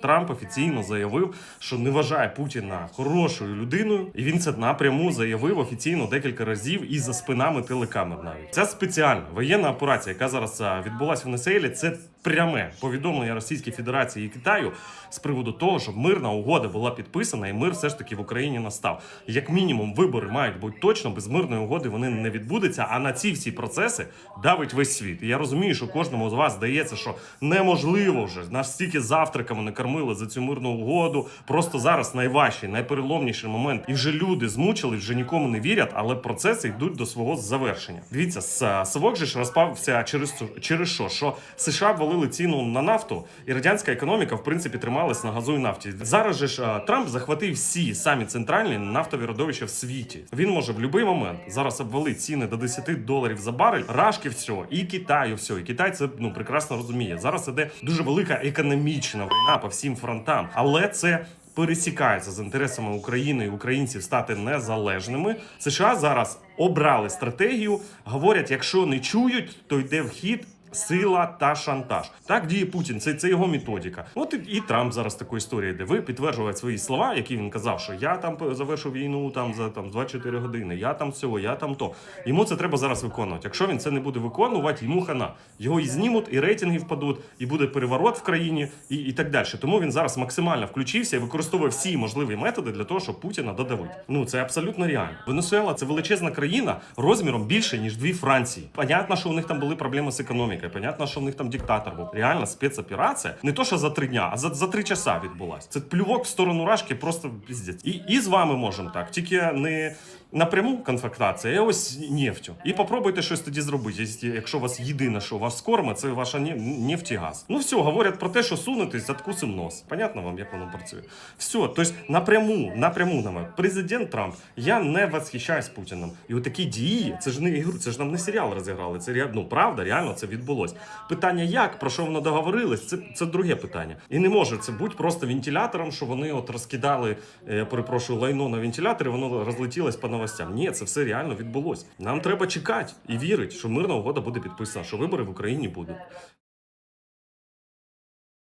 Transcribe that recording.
Трамп офіційно заявив, що не вважає Путіна хорошою людиною, і він це напряму заявив офіційно декілька разів і за спинами телекамер. Навіть це спеціальна воєнна операція, яка зараз відбулася в Венесуелі. Це пряме повідомлення Російської Федерації і Китаю з приводу того, щоб мирна угода була підписана, і мир все ж таки в Україні настав. Як мінімум, вибори мають бути точно без мирної угоди вони не відбудуться. А на ці всі процеси давить весь світ. І я розумію, що кожному з вас здається, що неможливо вже нас стільки завтраками не кормили за цю мирну угоду. Просто зараз найважчий, найпереломніший момент. І вже люди змучили, вже нікому не вірять, але процеси йдуть до свого завершення. Дивіться, с- Совок же ж розпався через через що? Що США ввалили ціну на нафту, і радянська економіка в принципі трималась на газу і нафті. Зараз же ж Трамп захватив всі самі центральні нафтові родовища в світі. Він може в будь-який момент зараз обвалити ціни до 10 доларів за барель, рашки всього, і Китаю всього. І Китай це ну прекрасно розуміє. Зараз іде дуже велика економічна війна по всім фронтам, але це. Пересікається з інтересами України і українців стати незалежними. США зараз обрали стратегію. Говорять, якщо не чують, то йде в хід Сила та шантаж. Так діє Путін. Це, це його методика. От і, і Трамп зараз такої історії, де ви підтверджуєте свої слова, які він казав, що я там завершив війну там за там 24 години. Я там всього, я там то. Йому це треба зараз виконувати. Якщо він це не буде виконувати, йому хана. Його і знімуть, і рейтинги впадуть, і буде переворот в країні, і, і так далі. Тому він зараз максимально включився і використовує всі можливі методи для того, щоб Путіна додавити. Ну це абсолютно реально. Венесуела це величезна країна розміром більше ніж дві Франції. Понятно, що у них там були проблеми з економікою. Понятно, що в них там диктатор був. Реально спецоперація не то, що за три дня, а за, за три часа відбулась. Це плювок в сторону рашки, просто піздець. І, і з вами можемо так, тільки не напряму конфронтація, а ось нефтю. І попробуйте щось тоді зробити. Якщо- у вас єдине, що вас кормить, це ваша нефть і газ. Ну все, говорять про те, що сунетесь, откусим нос. Понятно вам, як воно працює? Все, тобто напряму, напряму на мене. Президент Трамп, я не восхищаюсь Путіним. І отакі дії, це ж не ігру, це ж нам не серіал розіграли. Це ну, правда, реально це відбулось. Питання як, про що воно договорились, це, це друге питання. І не може це бути просто вентилятором, що вони от розкидали, е, перепрошую, лайно на вентиляторі, воно розлетілось по новостям. Ні, це все реально відбулось. Нам треба чекати і вірити, що мирна угода буде підписана, що вибори в Україні будуть.